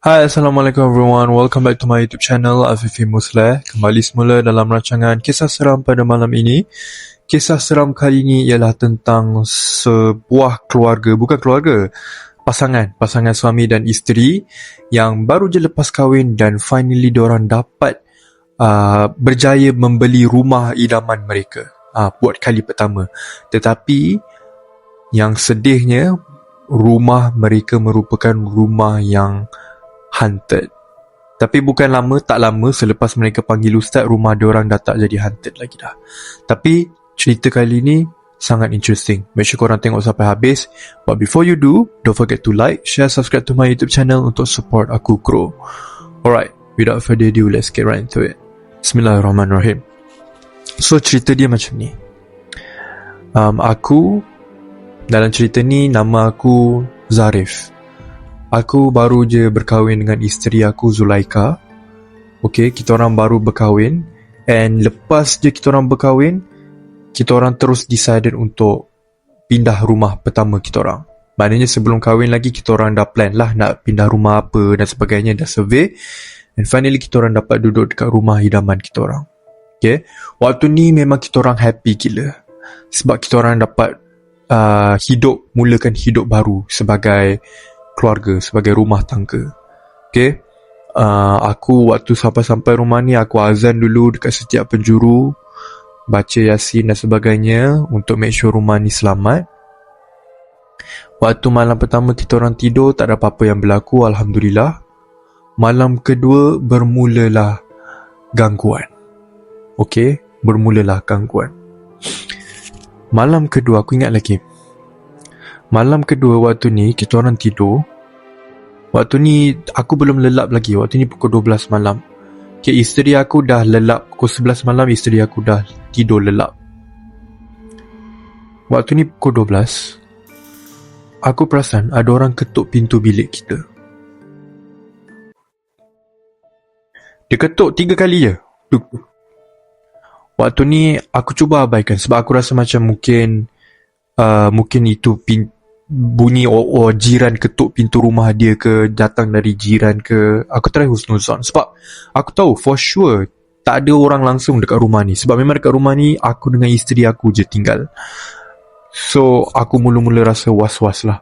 Hai Assalamualaikum everyone. Welcome back to my YouTube channel Afifi Musleh Kembali semula dalam rancangan Kisah Seram pada malam ini. Kisah seram kali ini ialah tentang sebuah keluarga Bukan keluarga Pasangan Pasangan suami dan isteri Yang baru je lepas kahwin Dan finally diorang dapat uh, Berjaya membeli rumah idaman mereka uh, Buat kali pertama. Tetapi Yang sedihnya Rumah mereka merupakan rumah yang haunted. Tapi bukan lama, tak lama selepas mereka panggil ustaz, rumah diorang dah tak jadi haunted lagi dah. Tapi cerita kali ni sangat interesting. Make sure korang tengok sampai habis. But before you do, don't forget to like, share, subscribe to my YouTube channel untuk support aku grow. Alright, without further ado, let's get right into it. Bismillahirrahmanirrahim. So cerita dia macam ni. Um, aku dalam cerita ni nama aku Zarif. Aku baru je berkahwin dengan isteri aku Zulaika. Okay, kita orang baru berkahwin. And lepas je kita orang berkahwin, kita orang terus decided untuk pindah rumah pertama kita orang. Maknanya sebelum kahwin lagi, kita orang dah plan lah nak pindah rumah apa dan sebagainya, dah survey. And finally kita orang dapat duduk dekat rumah hidaman kita orang. Okay, waktu ni memang kita orang happy gila. Sebab kita orang dapat uh, hidup, mulakan hidup baru sebagai keluarga, sebagai rumah tangga. Okay. Uh, aku waktu sampai-sampai rumah ni, aku azan dulu dekat setiap penjuru. Baca yasin dan sebagainya untuk make sure rumah ni selamat. Waktu malam pertama kita orang tidur, tak ada apa-apa yang berlaku, Alhamdulillah. Malam kedua, bermulalah gangguan. Okay, bermulalah gangguan. Malam kedua, aku ingat lagi. Malam kedua waktu ni kita orang tidur. Waktu ni aku belum lelap lagi. Waktu ni pukul 12 malam. Okay, isteri aku dah lelap. Pukul 11 malam isteri aku dah tidur lelap. Waktu ni pukul 12. Aku perasan ada orang ketuk pintu bilik kita. Dia ketuk tiga kali je. Tuk. Waktu ni aku cuba abaikan sebab aku rasa macam mungkin uh, mungkin itu pintu bunyi oh, oh jiran ketuk pintu rumah dia ke datang dari jiran ke aku try husnuzon. Sebab aku tahu for sure tak ada orang langsung dekat rumah ni. Sebab memang dekat rumah ni aku dengan isteri aku je tinggal. So aku mula-mula rasa was-was lah.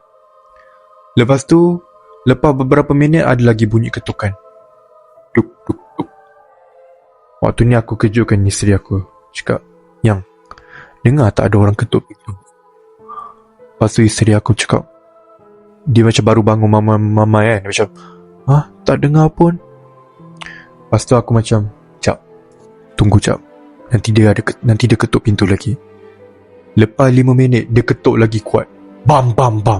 Lepas tu lepas beberapa minit ada lagi bunyi ketukan. Tuk tuk tuk waktu ni aku kejutkan isteri aku. Cakap yang dengar tak ada orang ketuk pintu Lepas tu isteri aku cakap Dia macam baru bangun mama-mama kan Dia macam Hah? Tak dengar pun? Lepas tu aku macam Cap Tunggu cap Nanti dia ada Nanti dia ketuk pintu lagi. Lepas lima minit Dia ketuk lagi kuat. Bam bam bam.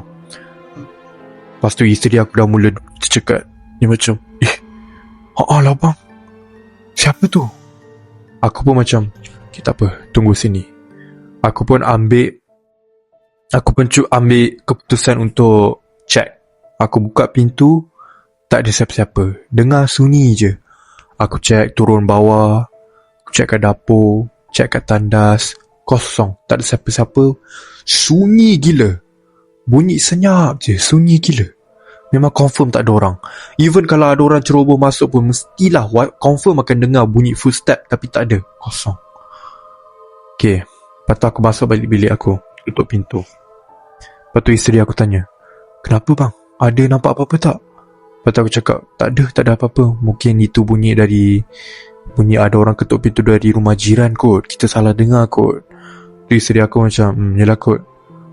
Lepas tu isteri aku dah mula tercekat Dia macam Eh Haa lah bang. Siapa tu? Aku pun macam Okay tak apa. Tunggu sini. Aku pun ambil Aku pun ambil keputusan untuk check. Aku buka pintu, tak ada siapa-siapa. Dengar sunyi je. Aku check turun bawah, aku check kat dapur, check kat tandas, kosong. Tak ada siapa-siapa. Sunyi gila. Bunyi senyap je, sunyi gila. Memang confirm tak ada orang. Even kalau ada orang ceroboh masuk pun, mestilah confirm akan dengar bunyi footstep tapi tak ada. Kosong. Okay. Lepas tu aku masuk balik bilik aku. Tutup pintu. Lepas tu isteri aku tanya, Kenapa bang? Ada nampak apa-apa tak? Lepas tu aku cakap, Tak ada, tak ada apa-apa. Mungkin itu bunyi dari... Bunyi ada orang ketuk pintu dari rumah jiran kot. Kita salah dengar kot. Tu isteri aku macam, hmm, Yelah kot.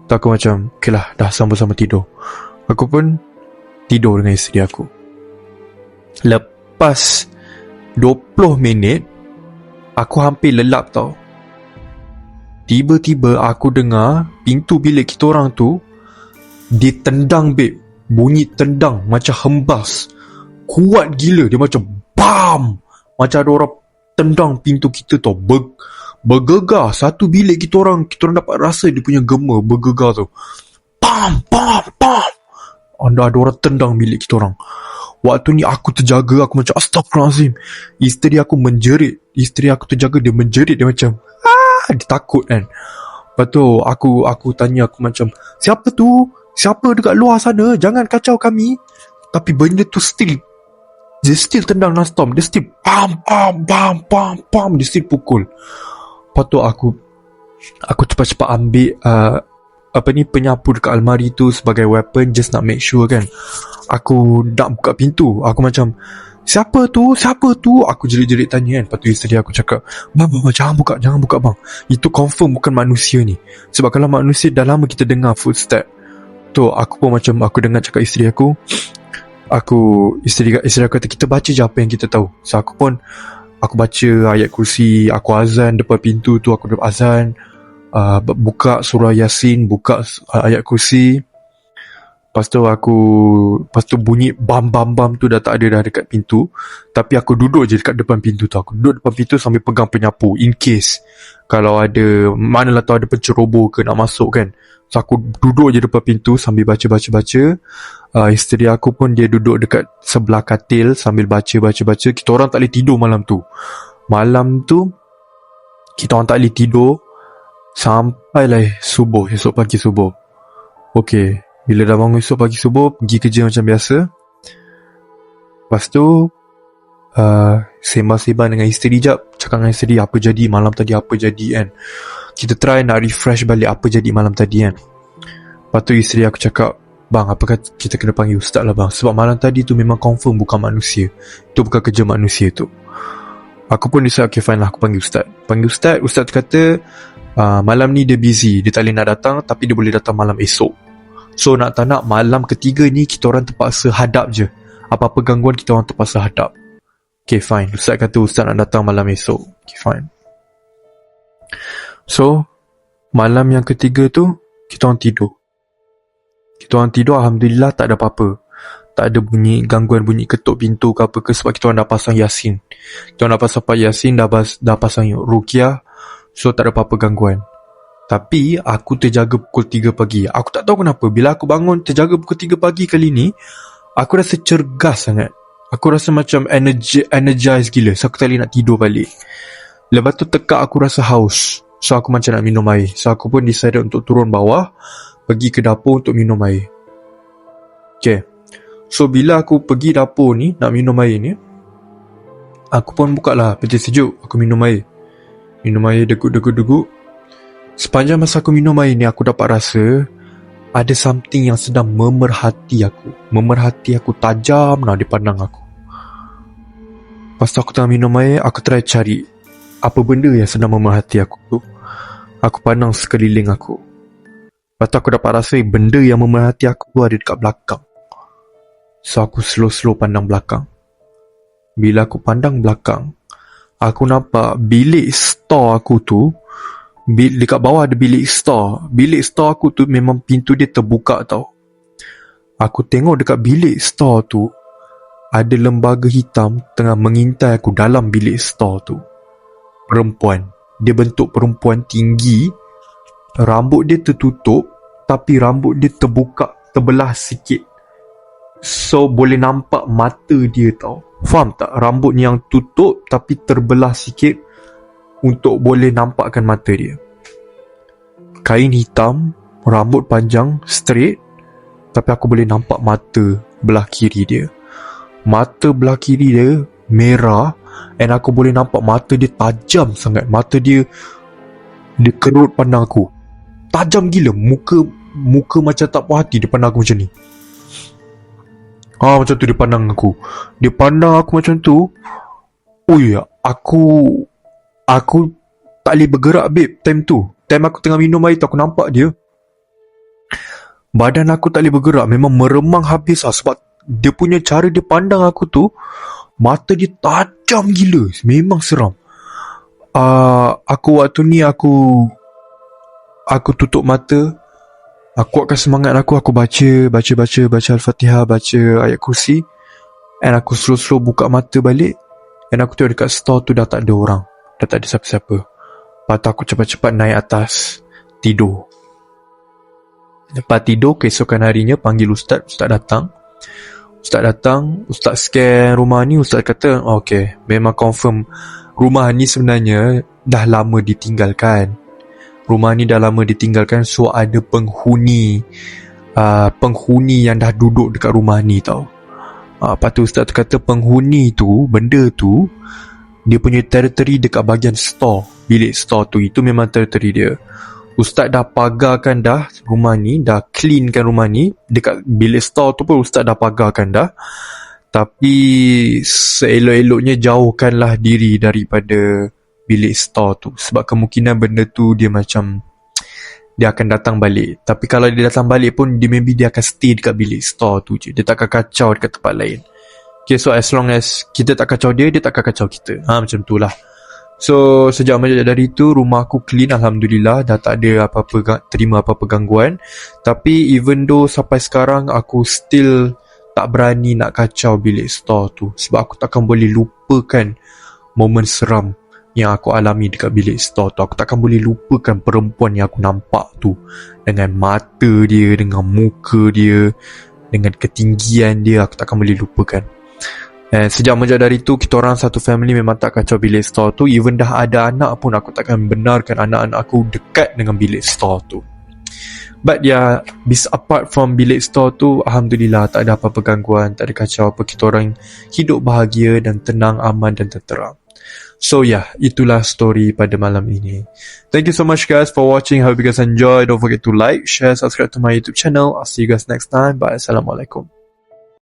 Tu aku macam, Okay lah, dah sama-sama tidur. Aku pun tidur dengan isteri aku. Lepas 20 minit, aku hampir lelap tau. Tiba-tiba aku dengar pintu bilik kita orang tu ditendang babe. Bunyi tendang macam hembas. Kuat gila. Dia macam BAM! Macam ada orang tendang pintu kita tu. Ber, bergegar. Satu bilik kita orang, kita orang dapat rasa dia punya gema bergegar tu. BAM! BAM! BAM! Anda ada orang tendang bilik kita orang. Waktu ni aku terjaga, aku macam astagfirullahaladzim. Isteri aku menjerit. Isteri aku terjaga, dia menjerit. Dia macam, ah, dia takut kan. Lepas tu aku aku tanya aku macam, siapa tu? Siapa dekat luar sana? Jangan kacau kami. Tapi benda tu still Dia still tendang non-stop Dia still Pam pam pam pam pam. Dia still pukul. Lepas tu aku Aku cepat-cepat ambil uh, Apa ni Penyapu dekat almari tu Sebagai weapon Just nak make sure kan? Aku nak buka pintu. Aku macam Siapa tu? Siapa tu? Aku jerit-jerit tanya kan. Lepas tu isteri aku cakap Bang, bang, bang, jangan buka Jangan buka bang. Itu confirm bukan manusia ni. Sebab kalau manusia Dah lama kita dengar footstep. Tu aku pun macam Aku dengar cakap isteri aku Aku Isteri, isteri aku kata Kita baca je apa yang kita tahu. So aku pun Aku baca ayat kursi Aku azan depan pintu tu Aku azan. Uh, Buka surah yasin Buka ayat kursi Lepas tu aku Lepas tu bunyi bam bam bam tu dah tak ada dah dekat pintu. Tapi aku duduk je dekat depan pintu tu. Aku duduk depan pintu sambil pegang penyapu In case Kalau ada Manalah tu ada penceroboh ke nak masuk kan. So aku duduk je depan pintu sambil baca-baca-baca. Uh, Isteri aku pun dia duduk dekat sebelah katil Sambil baca-baca-baca. Kita orang tak boleh tidur malam tu. Malam tu Kita orang tak boleh tidur Sampailah subuh Esok pagi subuh. Okay bila dah bangun esok pagi subuh Pergi kerja macam biasa. Lepas tu uh, Sembang-sembang dengan isteri jap Cakap dengan isteri apa jadi? Malam tadi apa jadi? kan. Kita try nak refresh balik Apa jadi malam tadi kan. Lepas tu isteri aku cakap Bang apakah kita kena panggil ustaz lah bang. Sebab malam tadi tu memang confirm bukan manusia. Itu bukan kerja manusia tu. Aku pun decide okay fine lah aku panggil ustaz. Panggil ustaz Ustaz kata uh, Malam ni dia busy. Dia tak boleh nak datang Tapi dia boleh datang malam esok So nak tak nak malam ketiga ni kita orang terpaksa hadap je. Apa-apa gangguan kita orang terpaksa hadap. Okay fine. Ustaz kata Ustaz nak datang malam esok. Okay fine. So, malam yang ketiga tu, kita orang tidur. Kita orang tidur Alhamdulillah tak ada apa-apa. Tak ada bunyi gangguan bunyi ketuk pintu ke apa ke sebab kita orang dah pasang Yasin. Kita orang dah pasang Yasin, dah, bas, dah pasang Rukia. So tak ada apa-apa gangguan. Tapi aku terjaga pukul 3 pagi. Aku tak tahu kenapa. Bila aku bangun terjaga pukul 3 pagi kali ni, aku rasa cergas sangat. Aku rasa macam energy, energized gila. So aku tak nak tidur balik. Lepas tu tekak aku rasa haus. So aku macam nak minum air. So aku pun decide untuk turun bawah. Pergi ke dapur untuk minum air. Okay. So bila aku pergi dapur ni, nak minum air ni. Aku pun buka lah peti sejuk. Aku minum air. Minum air degut-degut-degut. Sepanjang masa aku minum air ni aku dapat rasa ada something yang sedang memerhati aku. Memerhati aku tajam nak dipandang aku. Lepas tu aku tengah minum air, aku try cari apa benda yang sedang memerhati aku tu. Aku pandang sekeliling aku. Lepas tu aku dapat rasa benda yang memerhati aku tu ada dekat belakang. So aku slow-slow pandang belakang. Bila aku pandang belakang, aku nampak bilik store aku tu dekat bawah ada bilik store. Bilik store aku tu memang pintu dia terbuka tau. Aku tengok dekat bilik store tu ada lembaga hitam tengah mengintai aku dalam bilik store tu. Perempuan. Dia bentuk perempuan tinggi. Rambut dia tertutup tapi rambut dia terbuka terbelah sikit. So boleh nampak mata dia tau. Faham tak? Rambut yang tutup tapi terbelah sikit untuk boleh nampakkan mata dia. Kain hitam, rambut panjang, straight, tapi aku boleh nampak mata belah kiri dia. Mata belah kiri dia merah and aku boleh nampak mata dia tajam sangat. Mata dia dia kerut pandang aku. Tajam gila, muka muka macam tak puas hati pandang aku macam ni. Ah macam tu dia pandang aku. Dia pandang aku macam tu. Oh ya, aku Aku tak boleh bergerak babe time tu. Time aku tengah minum air tu aku nampak dia. Badan aku tak boleh bergerak. Memang meremang habis lah sebab dia punya cara dia pandang aku tu. Mata dia tajam gila. Memang seram. Uh, aku waktu ni aku aku tutup mata. Aku kuatkan semangat aku. Aku baca, baca, baca, baca Al-Fatihah, baca ayat kursi. And aku slow-slow buka mata balik. And aku tengok dekat store tu dah tak ada orang. Dah tak ada siapa-siapa. Lepas aku cepat-cepat naik atas. Tidur. Lepas tidur keesokan harinya Panggil ustaz. Ustaz datang. Ustaz datang. Ustaz scan rumah ni. Ustaz kata oh, Okay Memang confirm Rumah ni sebenarnya Dah lama ditinggalkan. Rumah ni dah lama ditinggalkan So ada penghuni uh, Penghuni yang dah duduk dekat rumah ni tau. Ha, Lepas tu ustaz kata penghuni tu Benda tu Dia punya teritori dekat bahagian store Bilik store tu Itu memang teritori dia. Ustaz dah pagarkan dah rumah ni Dah cleankan rumah ni Dekat bilik store tu pun Ustaz dah pagarkan dah. Tapi Seelok-eloknya jauhkanlah diri daripada Bilik store tu Sebab kemungkinan benda tu dia macam Dia akan datang balik. Tapi kalau dia datang balik pun dia Maybe dia akan stay dekat bilik store tu je. Dia tak akan kacau dekat tempat lain Okay so as long as Kita tak kacau dia Dia tak akan kacau kita. Ha, Macam tu lah. So sejak dari itu rumah aku clean Alhamdulillah. Dah tak ada apa-apa terima apa-apa gangguan. Tapi even though sampai sekarang aku still tak berani nak kacau bilik store tu. Sebab aku takkan boleh lupakan momen seram yang aku alami dekat bilik store tu. Aku takkan boleh lupakan perempuan yang aku nampak tu. Dengan mata dia, dengan muka dia Dengan ketinggian dia aku takkan boleh lupakan And sejak menjak dari tu Kita orang satu family memang tak kacau bilik store tu. Even dah ada anak pun Aku takkan benarkan anak-anak aku Dekat dengan bilik store tu. But yeah bis Apart from bilik store tu Alhamdulillah Tak ada apa-apa gangguan Tak ada kacau apa. Kita orang hidup bahagia Dan tenang, aman dan tenteram So yeah Itulah story pada malam ini. Thank you so much guys for watching. Hope you guys enjoy. Don't forget to like, share, subscribe to my YouTube channel. I'll see you guys next time. Bye. Assalamualaikum